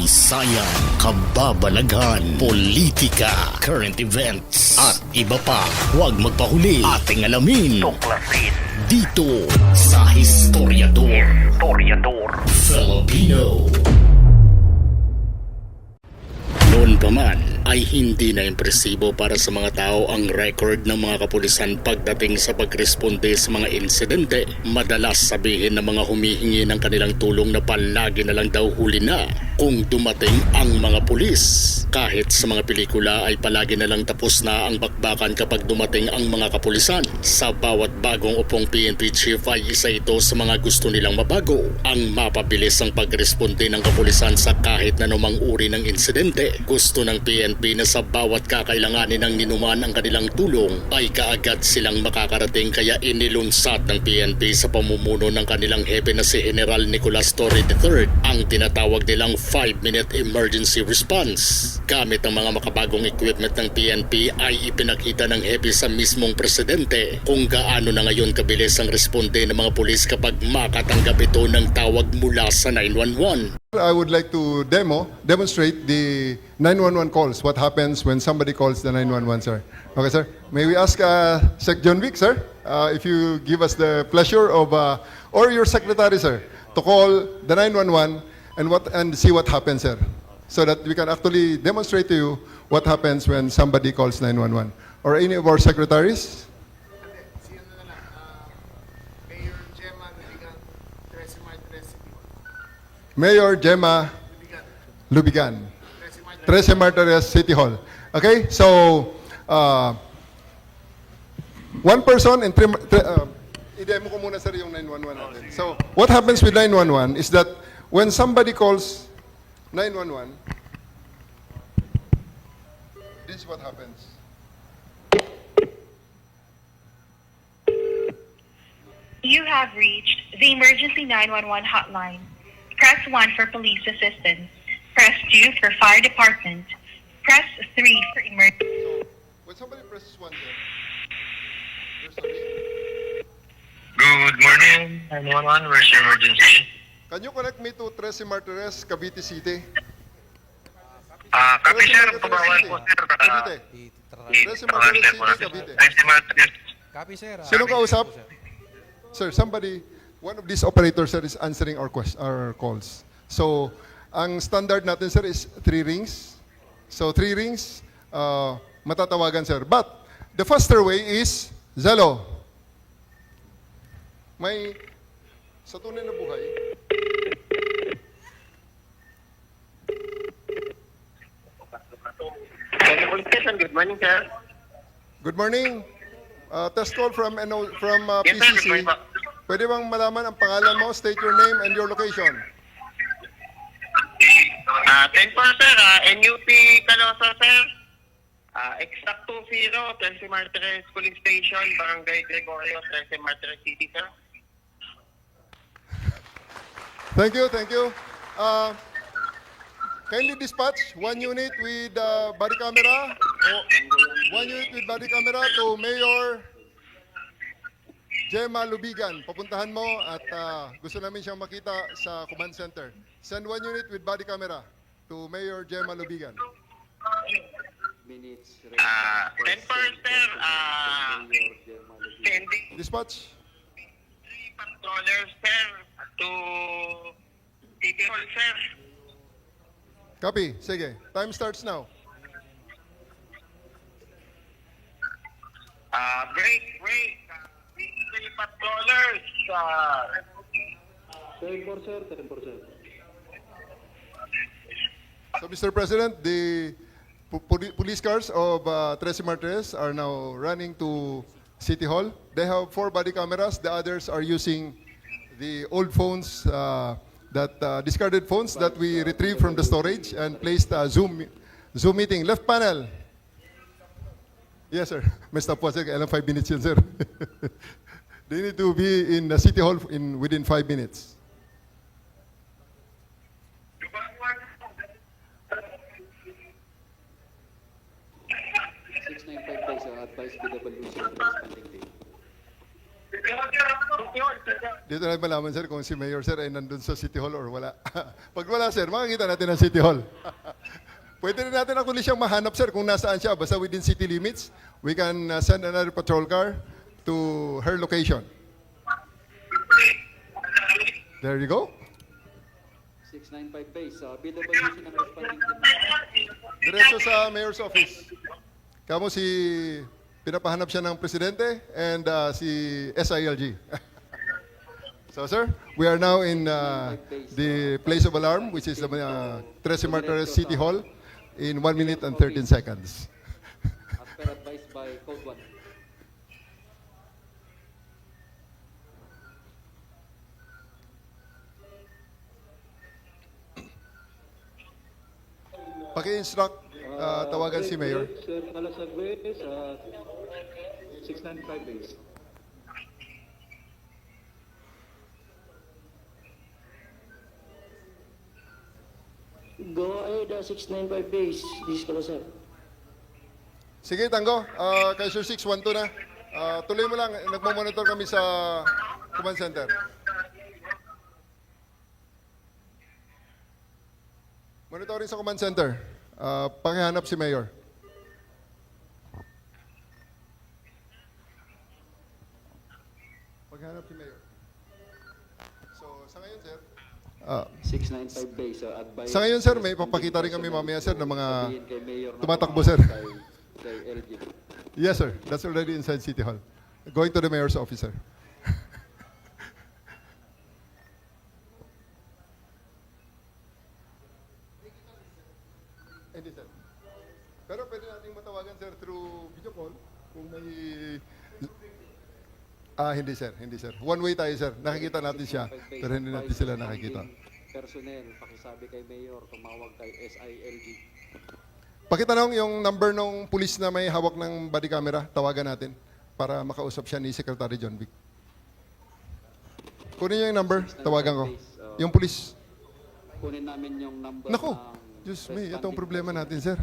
kasaysayan, kababalaghan, politika, current events, at iba pa. Huwag magpahuli. Ating alamin. Tuklasin. Dito sa Historiador. Historiador. Filipino. Noon pa man ay hindi na impresibo para sa mga tao ang record ng mga kapulisan pagdating sa pagresponde sa mga insidente. Madalas sabihin ng mga humihingi ng kanilang tulong na palagi na lang daw huli na kung dumating ang mga pulis. Kahit sa mga pelikula ay palagi na lang tapos na ang bakbakan kapag dumating ang mga kapulisan. Sa bawat bagong upong PNP chief ay isa ito sa mga gusto nilang mabago. Ang mapabilis ang pagresponde ng kapulisan sa kahit na numang uri ng insidente. Gusto ng PNP na sa bawat kakailanganin ng ninuman ang kanilang tulong ay kaagad silang makakarating kaya inilunsad ng PNP sa pamumuno ng kanilang hepe na si General Nicolas Torre III ang tinatawag nilang 5-minute emergency response. Gamit ang mga makabagong equipment ng PNP ay ipinakita ng hepe sa mismong presidente kung gaano na ngayon kabilis ang responde ng mga pulis kapag makatanggap ito ng tawag mula sa 911. I would like to demo, demonstrate the 911 calls. What happens when somebody calls the 911, sir? Okay, sir. May we ask uh, Sec John Vic, sir, uh, if you give us the pleasure of, uh, or your secretary, sir, to call the 911 and what and see what happens, sir, so that we can actually demonstrate to you what happens when somebody calls 911. Or any of our secretaries? Mayor Gemma Nuligan, 13 Martires City. Mayor Gemma Lubigan. 13 Martires City Hall. Okay? So, uh, one person and three, uh, sir yung 911 natin. So, what happens with 911 is that when somebody calls 911, this is what happens. You have reached the emergency 911 hotline. Press 1 for police assistance. Press 2 for fire department. Press 3 for emergency. So, when somebody presses one there, there's a. Good morning. 911, where's your emergency? Can you connect me to 13 Martires, Cavite City? Ah, kapi 13 sir, Martires pabawal City, po sir. Ah, Cavite. Tres Martires City, Cavite. Cavite. Copy, sir. Ah, copy, kausap? sir. Sir, somebody, one of these operators sir is answering our quest, our calls. So, ang standard natin sir is three rings. So, three rings, uh, matatawagan sir. But, the faster way is Zelo. May, sa tunay na buhay, Station, good morning sir. good morning. Uh, test call from, NO, from uh, Yes, sir. Good PCC. morning po. Pwede bang malaman ang pangalan mo, state your name and your location? Ah, 10 po sir, ah, NUP Calosa sir. Ah, exact 20, 13 Martires Police Station, Barangay Gregorio, 13 Martires City sir. Thank you, thank you. Uh, kindly dispatch one unit with uh, body camera, o one unit with body camera to Mayor Gemma Lubigan. Papuntahan mo at uh, gusto namin siyang makita sa command center. Send one unit with body camera to Mayor Gemma Lubigan. Ah, 10 po sir, ah, sending Dispatch. three patrollers sir to City Hall sir. Copy. Sige. Time starts now. Ah, break, break. Ah, Three patrollers. Ah, So, Mr. President, the poli- police cars of uh, Trece Martires are now running to City Hall. They have four body cameras. The others are using the old phones, uh, that uh, discarded phones that we retrieved from the storage and placed a Zoom Zoom meeting. Left panel. Yes, sir. May stop po, sir. Five minutes sir. they need to be in the City Hall in within five minutes. Dito na malaman, sir, kung si Mayor, sir, ay nandun sa City Hall or wala. Pag wala, sir, makikita natin ang City Hall. Pwede rin natin actually siyang mahanap, sir, kung nasaan siya. Basta within city limits, we can uh, send another patrol car to her location. There you go. 695 base, uh, BWC ng responding team. Diretso sa Mayor's office. Kamo si pinapahanap siya ng presidente and uh, si SILG. so sir, we are now in uh, the place of alarm which is the uh, Trece Martires City Hall in 1 minute and 13 seconds. As per advised by Code 1. Paki-instruct uh, tawagan si Mayor. Sir Calasagüez, uh, 695 days. Go ahead, uh, 695 base. This ko sir. Sige, Tango. Uh, kay Sir 612 na. Uh, tuloy mo lang. Nagmamonitor kami sa command center. Monitoring sa command center. Uh, pakihanap si Mayor. Paghanap si Mayor. So, sa ngayon, sir, ah, 695 base, uh, advised. Sa ngayon, sir, may papakita rin kami mamaya, sir, ng mga Sabihin kay Mayor na tumatakbo, sir. Kay, kay LG. Yes, sir. That's already inside City Hall. Going to the mayor's office, sir. Hindi, sir. Pero pwede nating matawagan, sir, through video call kung may... Ah, hindi, sir. Hindi, sir. One way tayo, sir. Nakikita natin siya, 695 base, pero hindi natin sila nakikita. Personnel, pakisabi kay Mayor, tumawag kay SILG. Pakitanong yung number ng pulis na may hawak ng body camera, tawagan natin para makausap siya ni Secretary John Vic. Kunin niyo yung number, tawagan ko. Yung pulis. Kunin namin yung number Nako, Diyos me, itong problema natin, sir.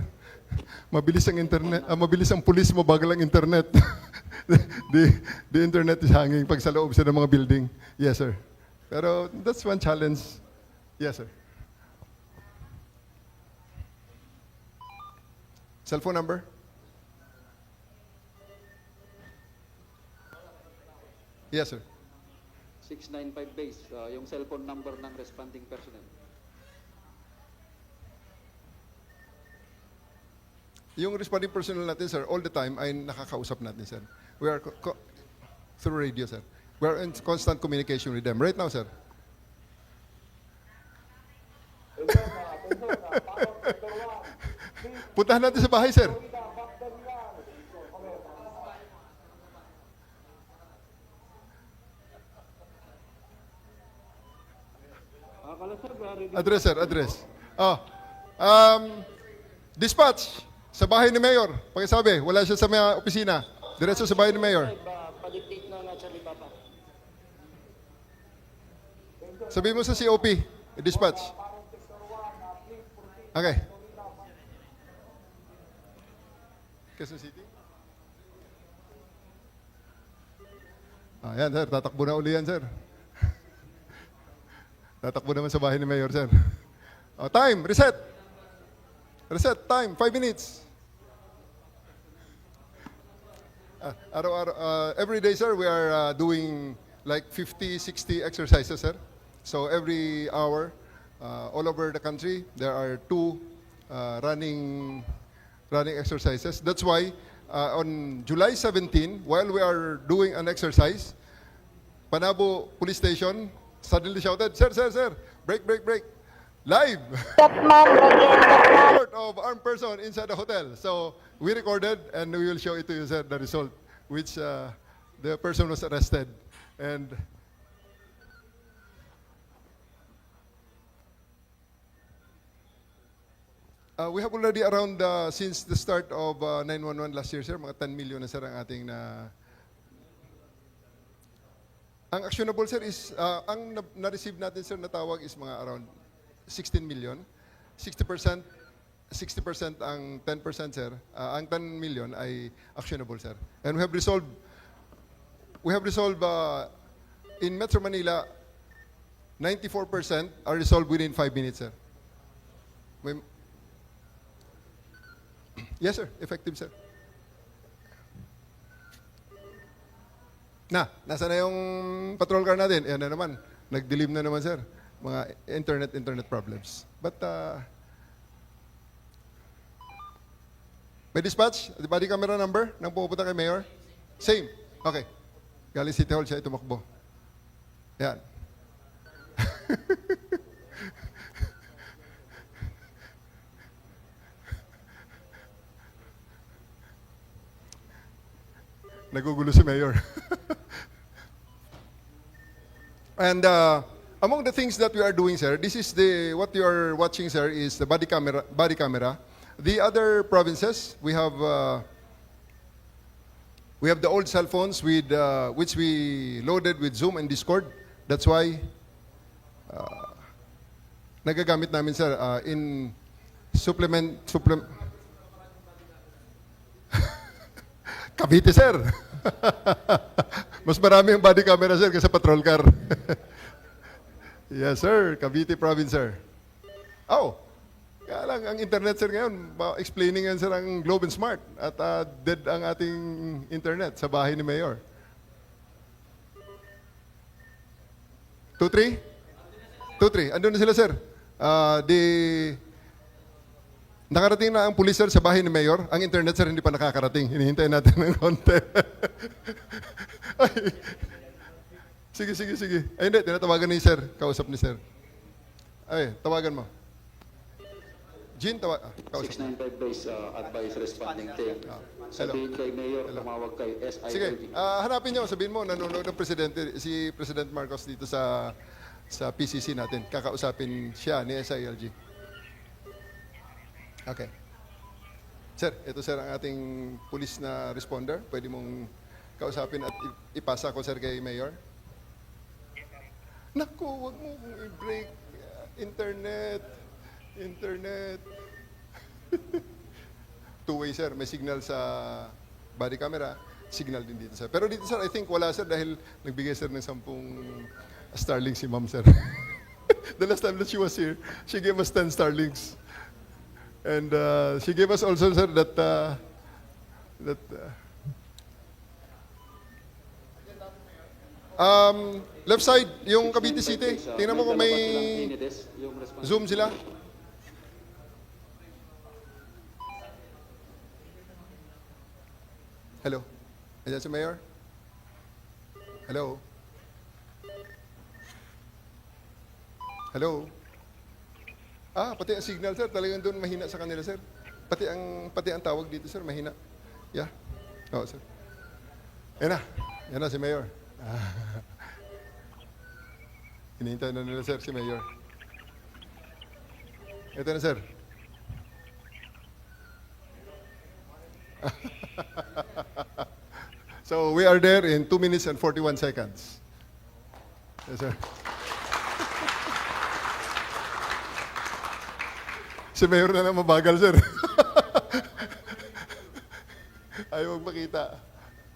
Mabilis ang internet, ah, mabilis ang pulis mo, bagal ang internet. the, the internet is hanging pag sa loob sa ng mga building. Yes, sir. Pero that's one challenge. Yes, sir. Cellphone number? Yes, sir. 695 base, uh, yung cellphone number ng responding personnel. Yung responding personnel natin, sir, all the time ay nakakausap natin, sir. We are through radio, sir. We are in constant communication with them. Right now, sir. Puntahan natin sa bahay, sir. Address, sir, address. Oh. Um, dispatch sa bahay ni Mayor. Pakisabi, wala siya sa mga opisina. Diretso sa bahay ni Mayor. Sabihin mo sa COP, dispatch. Okay. Quezon City? Ah, yan, sir. Tatakbo na uli yan, sir. Tatakbo naman sa bahay ni Mayor, sir. Oh, time, reset. Reset, time, five minutes. Araw-araw, uh, every day, sir, we are uh, doing like 50, 60 exercises, sir. So every hour, uh, all over the country, there are two uh, running running exercises. That's why uh, on July 17, while we are doing an exercise, Panabo Police Station suddenly shouted, "Sir, sir, sir! Break, break, break! Live!" report of armed person inside the hotel. So we recorded and we will show it to you, sir, the result, which uh, the person was arrested. And uh, we have already around, uh, since the start of uh, 911 last year, sir, mga 10 million na sir ang ating na ang actionable, sir, is, uh, ang na- na-receive natin, sir, na tawag is mga around 16 million. 60%, 60% ang 10%, sir. Uh, ang 10 million ay actionable, sir. And we have resolved, we have resolved uh, in Metro Manila, 94% are resolved within 5 minutes, sir. May- yes, sir. Effective, sir. Na, nasa na yung patrol car natin? Yan na naman. Nag-dilim na naman, sir. Mga internet, internet problems. But, uh, may dispatch? The body camera number nang pupunta kay Mayor? Same. Okay. Galing City Hall siya tumakbo. Yan. Nagugulo si Mayor. and uh, among the things that we are doing, sir, this is the what you are watching, sir, is the body camera. Body camera. The other provinces, we have uh, we have the old cell phones with uh, which we loaded with Zoom and Discord. That's why uh, nagagamit namin, sir, uh, in supplement supplement. Cavite, sir. Mas marami yung body camera, sir, kaysa patrol car. yes, sir. Cavite province, sir. Oh, kaya lang, ang internet, sir, ngayon, explaining yan, sir, ang Globe and Smart. At ah, dead ang ating internet sa bahay ni Mayor. 2-3? 2-3. Andun na sila, sir. Ah, di... Nakarating na ang pulis, sir, sa bahay ni Mayor. Ang internet, sir, hindi pa nakakarating. Hinihintay natin ng konti. Sige, sige, sige. Ay, hindi. Tinatawagan ni sir. Kausap ni sir. Ay, tawagan mo. Jean, tawa ah, kausap. 695 base, uh, advice responding team. hello. Sabihin kay Mayor, tumawag kay SILG. Sige, ah, hanapin niyo, sabihin mo, nanonood ng presidente, si President Marcos dito sa sa PCC natin. Kakausapin siya ni SILG. Okay. Sir, ito sir ang ating pulis na responder. Pwede mong kausapin at ipasa ko sir kay Mayor. Naku, wag mo kong i-break. Internet. Internet. Two-way sir, may signal sa body camera, signal din dito sir. Pero dito sir, I think wala sir dahil nagbigay sir ng sampung Starlink si ma'am sir. The last time that she was here, she gave us 10 Starlinks. And uh, she gave us also sir that uh, that uh, um, left side, yung Cavite City. Tingnan mo kung may Zoom sila. Hello. Ayan si Mayor. Hello. Hello. Ah, pati ang signal sir, talagang doon mahina sa kanila sir. Pati ang pati ang tawag dito sir, mahina. Yeah. Oo, sir. Yan na. Yan na si Mayor. Ah. Hinihintay na nila sir si Mayor. Ito na sir. so we are there in 2 minutes and 41 seconds. Yes, sir. si Mayor na lang mabagal, sir. Ayaw magpakita.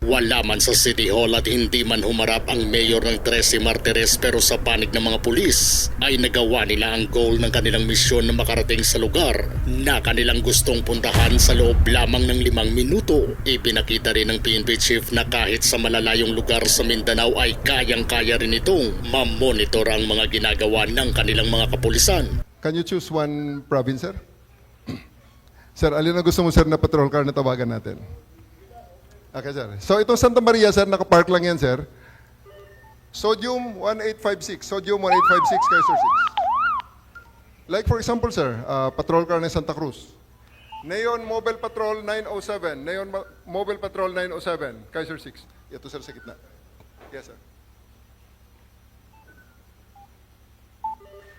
Wala man sa City Hall at hindi man humarap ang mayor ng 13 Martires pero sa panig ng mga pulis ay nagawa nila ang goal ng kanilang misyon na makarating sa lugar na kanilang gustong puntahan sa loob lamang ng limang minuto. Ipinakita rin ng PNP Chief na kahit sa malalayong lugar sa Mindanao ay kayang-kaya rin itong mamonitor ang mga ginagawa ng kanilang mga kapulisan. Can you choose one province, sir? sir, alin ang gusto mo, sir, na patrol car na tawagan natin? Okay, sir. So, itong Santa Maria, sir, nakapark lang yan, sir. Sodium 1856. Sodium 1856, Kaiser 6. Like, for example, sir, uh, patrol car ng Santa Cruz. Neon Mobile Patrol 907. Neon Ma- Mobile Patrol 907, Kaiser 6. Ito, sir, sa gitna. Yes, sir.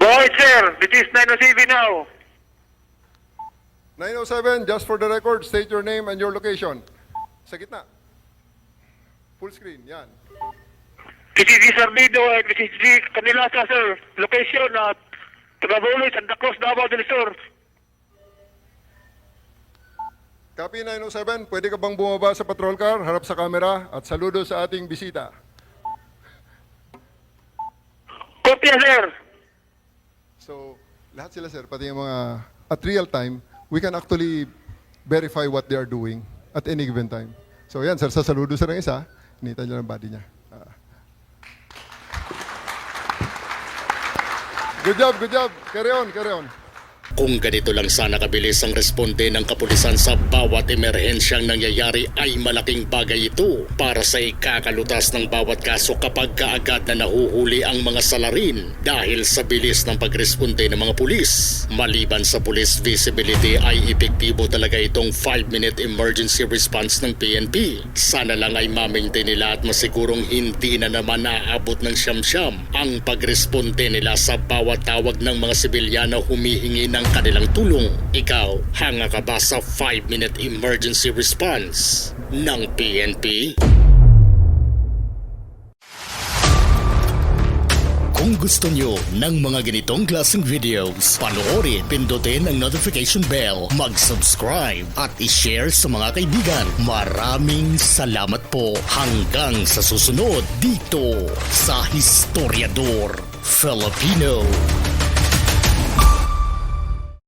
Boy, sir, this is 907 now. 907, just for the record, state your name and your location. Sa gitna. Full screen, yan. The Sardido is the Canilasa, sir. Location at Tagabuli, Santa Cruz, Davao del Sur. Copy 907, pwede ka bang bumaba sa patrol car, harap sa camera, at saludo sa ating bisita. kopya, sir. So, lahat sila sir, pati yung mga, at real time, we can actually verify what they are doing at any given time. So yan sir, sasaludo sir ng isa, inita niya ng body niya. Ah. Good job, good job. Carry on, carry on. Kung ganito lang sana kabilis ang responde ng kapulisan sa bawat emerhensyang nangyayari ay malaking bagay ito para sa ikakalutas ng bawat kaso kapag kaagad na nahuhuli ang mga salarin dahil sa bilis ng pagresponde ng mga pulis. Maliban sa police visibility ay epektibo talaga itong 5-minute emergency response ng PNP. Sana lang ay ma-maintain nila at masigurong hindi na naman naaabot ng siyam-siyam ang pagresponde nila sa bawat tawag ng mga sibilyano humihingi ng kanilang tulong. Ikaw, hanga ka ba sa 5-minute emergency response ng PNP? Kung gusto nyo ng mga ganitong klaseng videos, panoorin, pindutin ang notification bell, mag-subscribe at i-share sa mga kaibigan. Maraming salamat po hanggang sa susunod dito sa Historiador Filipino.